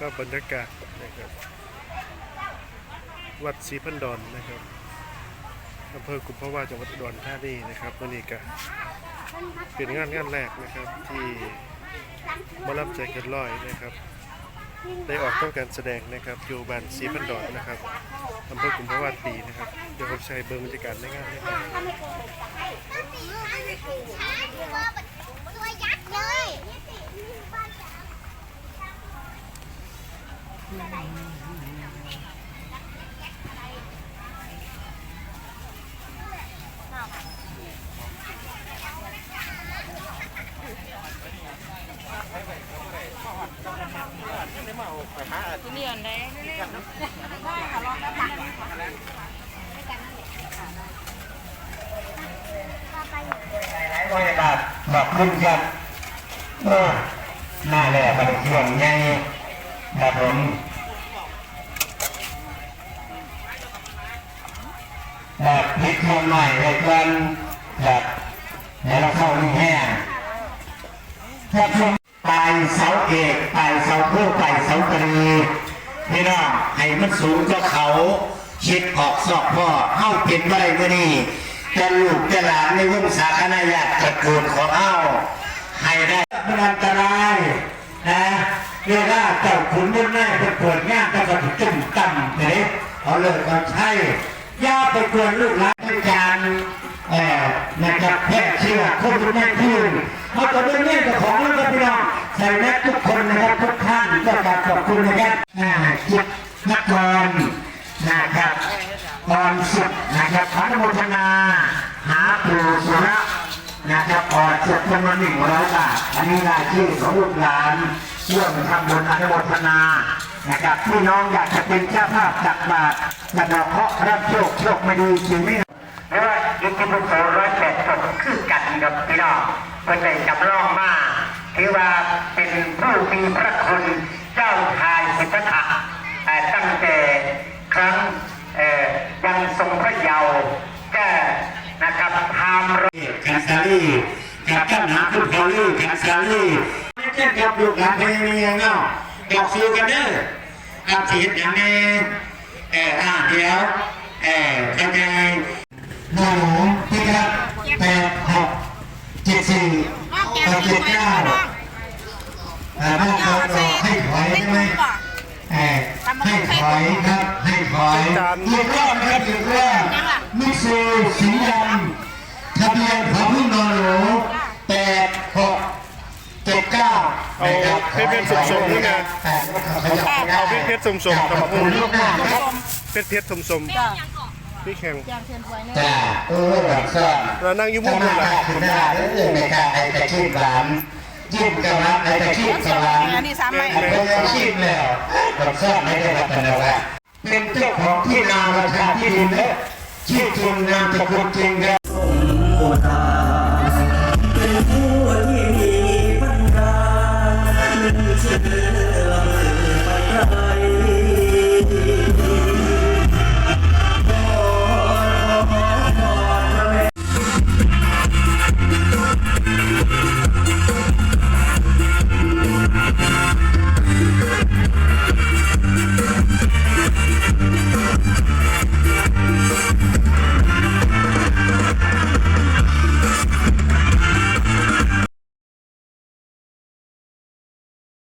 ก็บรรยากาศนะครับ วัดศรีพันดอนนะครับอำเภอกุมภาวะจังหวัดอุดรธานีนะครับวันนี้ก็เป็นงานงานแรกนะครับที่หมอลำใจเกินร้อยนะครับ ได้ออกต้องการแสดงนะครับอยู่บ้านศรีพันดอนนะครับอำเภอกุมภาวะปีนะครับเดี๋ยวผมใช้เบอร์บรรยากาศในงานนะครับ ตัวยักษ์เลย นี่อันใด บรรยากาศบอกขึ้นครับเออหน้าแหล่บันเทิงใหญ่ครับผมแบบพลิกมุมหน่อยเลยกันแบบเดี๋ยวเราเข้านี่แห้งครับผมปลายเสาเอกปลายเสาเพื่อปลายเสาตรี พี่น้องให้มันสูงก็เขาคิดออกสอบพ่อเข้าเป็นอะไรก็นี่จะลูกจะหลานในวงศาคณะญาติตระกูลของเอ้าให้ได้ไม่อันตรายนะเรียกว่าเจ้าขุนมุ่นแม่เป็นปวดง่ายก็จะจุ่มต่ำเลยเอาเลยก็ใช่ย่าไปกวนลูกหลานอาจารย์เอ่อนะครับแพร่เชื้อควิด19เขาจะด้วเนี่ยเจ้าของแล้วก็พี่น้องใส่แมสทุกคนนะครับทุกท่านก็ขอบคุณนะครับอ่า จิตนครนะครับตอนสุดนะครับขออนุโมทนา หาปู่สุระนะครับออดสุดคนละหนึ่งร้อยบาทอันนี้รายชื่อของลูกหลานร่วมทำบุญอนุโมทนานะครับพี่น้องอยากจะเป็นเจ้าภาพตักบาตรกระดอกเคราะห์รับโชคโชคไม่ดีสิ่งไม่เออยุคที่พวกเขาร้อยแปดศพคือกันกับพี่น้องเพื่อได้จำลองมาถือว่าเป็นผู้มีพระคุณเจ้าชายสิทธัตถะเอ่อตั้งแต่ครั้งเอ่อยังทรง พระเยาว์ก็นะครับพามรแคนซารีกับท่านหาคุณพอลลี่แคนซารีไม่ใช่ครับลูกหลานเพลงนี้เนาะกับฟิวกันเด้อกับสีอย่างนี้เอออ่าเดี๋ยวเออยังไงหนูที่ครับแปดหกเจ็ดสี่แปดเจ็ดเก้าอ่าบ้านเรารอให้ถอยได้ไหมเออให้ถอยครับให้ถอยอีกรอบนะครับอีกรอบมิต ซูสีดำทะเบียนของพี่นอนหนูแปดหกเจ็ดเก้าเอาเพชรเพชรสมๆนี่ไงเอาเพชรเพชรสมสมๆขอบคุณลูกหน้านะครับเพชรเพชรสมสมๆพี่แข่งอย่างเชิญไว้เนี่ยจ้าเออแบบซ่อนเรานั่งอยู่มุมถ้านู้นมาแหละถึงหน้าเรื่องในการไอ้ตะคีบหลานจิ้มกับร้านไอ้ตะคีบกับร้านอันนี้สามใบไอ้เป็นอาชีพแล้วกับซ่อนไม่ได้รับกันแล้วเป็นเจ้าของที่นาราคาที่ดินและ ชื่อจริงนามสกุลจริงแาเป็นหัวที่มีปัญญาหนึ่ำเธอไปไกล